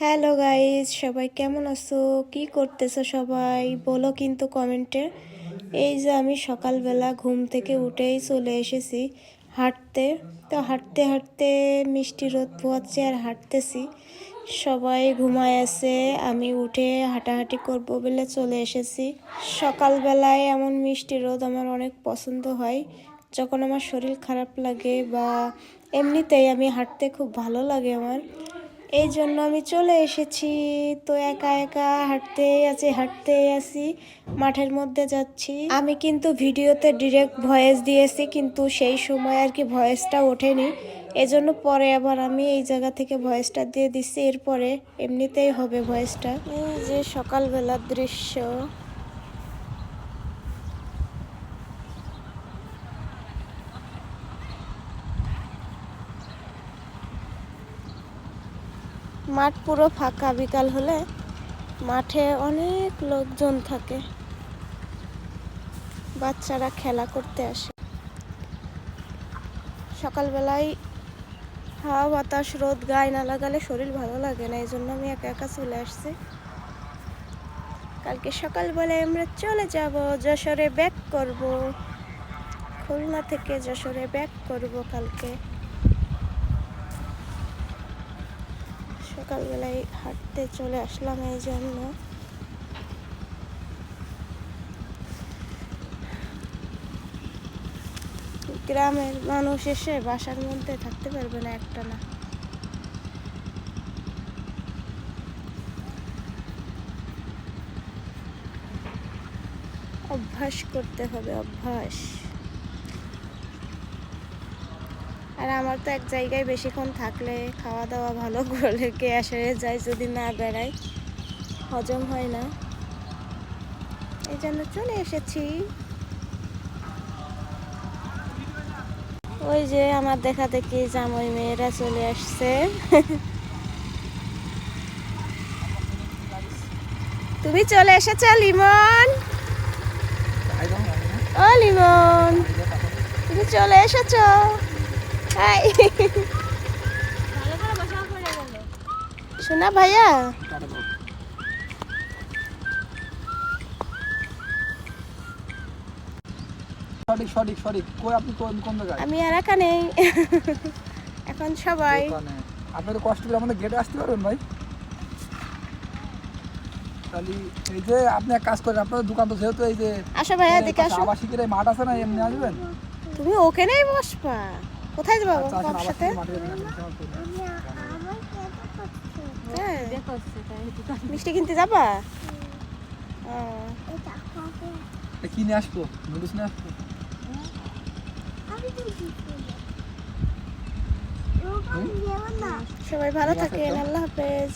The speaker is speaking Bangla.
হ্যালো গাইজ সবাই কেমন আছো? কি করতেছো সবাই? বলো কিন্তু কমেন্টে। এই যে আমি সকালবেলা ঘুম থেকে উঠেই চলে এসেছি হাঁটতে। তো হাঁটতে হাঁটতে মিষ্টি রোদ পোয়াচ্ছে আর হাঁটতেছি। সবাই ঘুমায় আছে, আমি উঠে হাঁটাহাঁটি করব বলে চলে এসেছি। সকালবেলায় এমন মিষ্টি রোদ আমার অনেক পছন্দ হয়। যখন আমার শরীর খারাপ লাগে বা এমনিতেই আমি হাঁটতে খুব ভালো লাগে আমার। এই জন্য আমি চলে এসেছি। তো একা একা হাঁটতেই আছি হাঁটতেই আছি, মাঠের মধ্যে যাচ্ছি। আমি কিন্তু ভিডিওতে ডিরেক্ট ভয়েস দিয়েছি, কিন্তু সেই সময় আর কি ভয়েসটা ওঠেনি। এজন্য পরে আবার আমি এই জায়গা থেকে ভয়েসটা দিয়ে দিচ্ছি। এরপরে এমনিতেই হবে ভয়েসটা এই যে সকালবেলার দৃশ্য। মাঠ পুরো ফাঁকা, বিকাল হলে মাঠে অনেক লোকজন থাকে। বাচ্চারা খেলা করতে আসে। সকালবেলায় হাওয়া, বাতাস, রোদ, গায়ে না লাগালে শরীর ভালো লাগে না, এই জন্য আমি একা একা চলে আসছি। কালকে সকালবেলায় আমরা চলে যাব যশোরে ব্যাক করব। খুলনা থেকে যশোরে ব্যাক করব কালকে। সকালবেলায় হাঁটতে চলে আসলাম এই জন্য। গ্রামের মানুষ এসে বাসার মধ্যে থাকতে পারবে না একটা না। অভ্যাস করতে হবে, অভ্যাস। আর আমার তো এক জায়গায় বেশিক্ষণ থাকলে খাওয়া দাওয়া ভালো করলে গ্যাস হয়ে যায় যদি না বেড়াই হজম হয় না। এই জন্য চলে এসেছি। ওই যে আমার দেখা দেখি জামাই মেয়েরা চলে আসছে। তুমি চলে এসেছ লিমন? ও লিমন। তুমি চলে এসেছ? শোনা ভাইয়া? সঠিক সঠিক সঠিক। কই আপনি কোন কোন জায়গায়? আমি নেই। এখন সবাই। দোকানে। কষ্ট করে আমাদের গেটে আসতে পারবেন ভাই? তাহলে এই যে আপনি এক কাজ করেন আপনার দোকান তো যেহেতু এই যে আসো ভাইয়া এদিকে আসো। আবাসিকের এই মাঠ আছে না এমনি আসবেন? তুমি ওখানেই বসবা। কোথায় যাব? আচ্ছা বাবার সাথে। হ্যাঁ। মিষ্টি কিনতে যাবা? ও, এ, কি নিয়ে আসব নুডলস না আসব। সবাই ভালো থাকেন আল্লাহ হাফেজ।